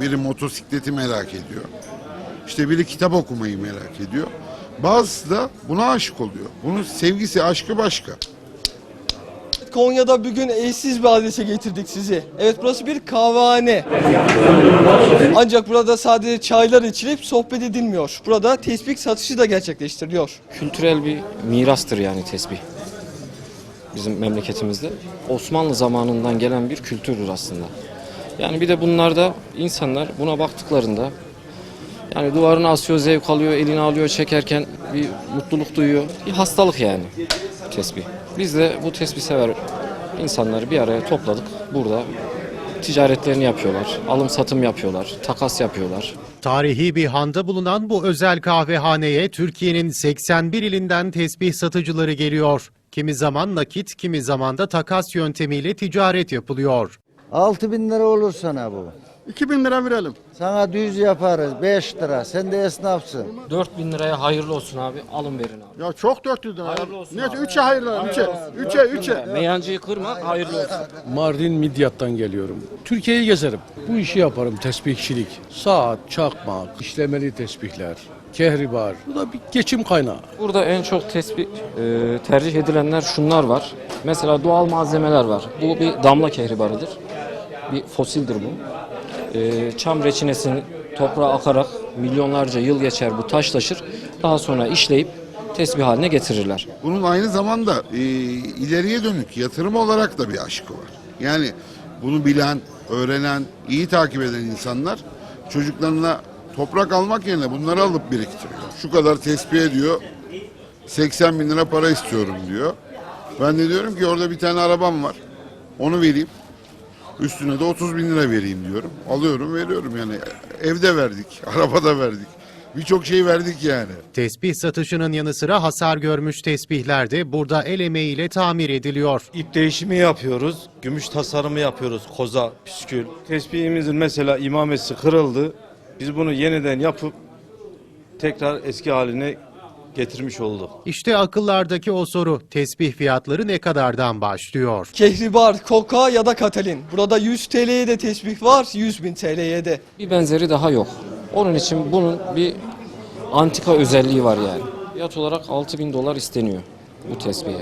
Biri motosikleti merak ediyor. İşte biri kitap okumayı merak ediyor. Bazısı da buna aşık oluyor. Bunun sevgisi, aşkı başka. Konya'da bugün eşsiz bir adrese getirdik sizi. Evet burası bir kahvehane. Ancak burada sadece çaylar içilip sohbet edilmiyor. Burada tespih satışı da gerçekleştiriliyor. kültürel bir mirastır yani tesbih. Bizim memleketimizde. Osmanlı zamanından gelen bir kültürdür aslında. Yani bir de bunlarda insanlar buna baktıklarında yani duvarına asıyor, zevk alıyor, elini alıyor çekerken bir mutluluk duyuyor. Bir hastalık yani tesbih. Biz de bu tesbih sever insanları bir araya topladık. Burada ticaretlerini yapıyorlar, alım satım yapıyorlar, takas yapıyorlar. Tarihi bir handa bulunan bu özel kahvehaneye Türkiye'nin 81 ilinden tesbih satıcıları geliyor. Kimi zaman nakit, kimi zaman da takas yöntemiyle ticaret yapılıyor. 6 bin lira olur sana bu. 2000 lira verelim. Sana düz yaparız 5 lira. Sen de esnafsın. 4000 liraya hayırlı olsun abi, alın verin abi. Ya çok 400 lira. Hayırlı olsun Neyse abi. 3'e hayırlı. 3'e. 3'e 3'e. Meyancıyı kırma, hayırlı olsun. Mardin Midyat'tan geliyorum. Türkiye'yi gezerim. Bu işi yaparım tesbihçilik. Saat, çakmak, işlemeli tesbihler, kehribar. Bu da bir geçim kaynağı. Burada en çok tespit e, tercih edilenler şunlar var. Mesela doğal malzemeler var. Bu bir damla kehribarıdır. Bir fosildir bu. E, çam reçinesini toprağa akarak milyonlarca yıl geçer bu taşlaşır. Daha sonra işleyip tesbih haline getirirler. Bunun aynı zamanda e, ileriye dönük yatırım olarak da bir aşkı var. Yani bunu bilen, öğrenen, iyi takip eden insanlar çocuklarına toprak almak yerine bunları alıp biriktiriyor. Şu kadar tespih ediyor, 80 bin lira para istiyorum diyor. Ben de diyorum ki orada bir tane arabam var, onu vereyim. Üstüne de 30 bin lira vereyim diyorum. Alıyorum veriyorum yani. Evde verdik, arabada verdik. Birçok şey verdik yani. Tesbih satışının yanı sıra hasar görmüş tesbihler de burada el emeğiyle tamir ediliyor. İp değişimi yapıyoruz. Gümüş tasarımı yapıyoruz. Koza, püskül. Tespihimizin mesela imamesi kırıldı. Biz bunu yeniden yapıp tekrar eski haline getirmiş olduk. İşte akıllardaki o soru tesbih fiyatları ne kadardan başlıyor? Kehribar, Koka ya da Katalin. Burada 100 TL'ye de tesbih var, 100 bin TL'ye de. Bir benzeri daha yok. Onun için bunun bir antika özelliği var yani. Fiyat olarak 6000 dolar isteniyor bu tesbihe.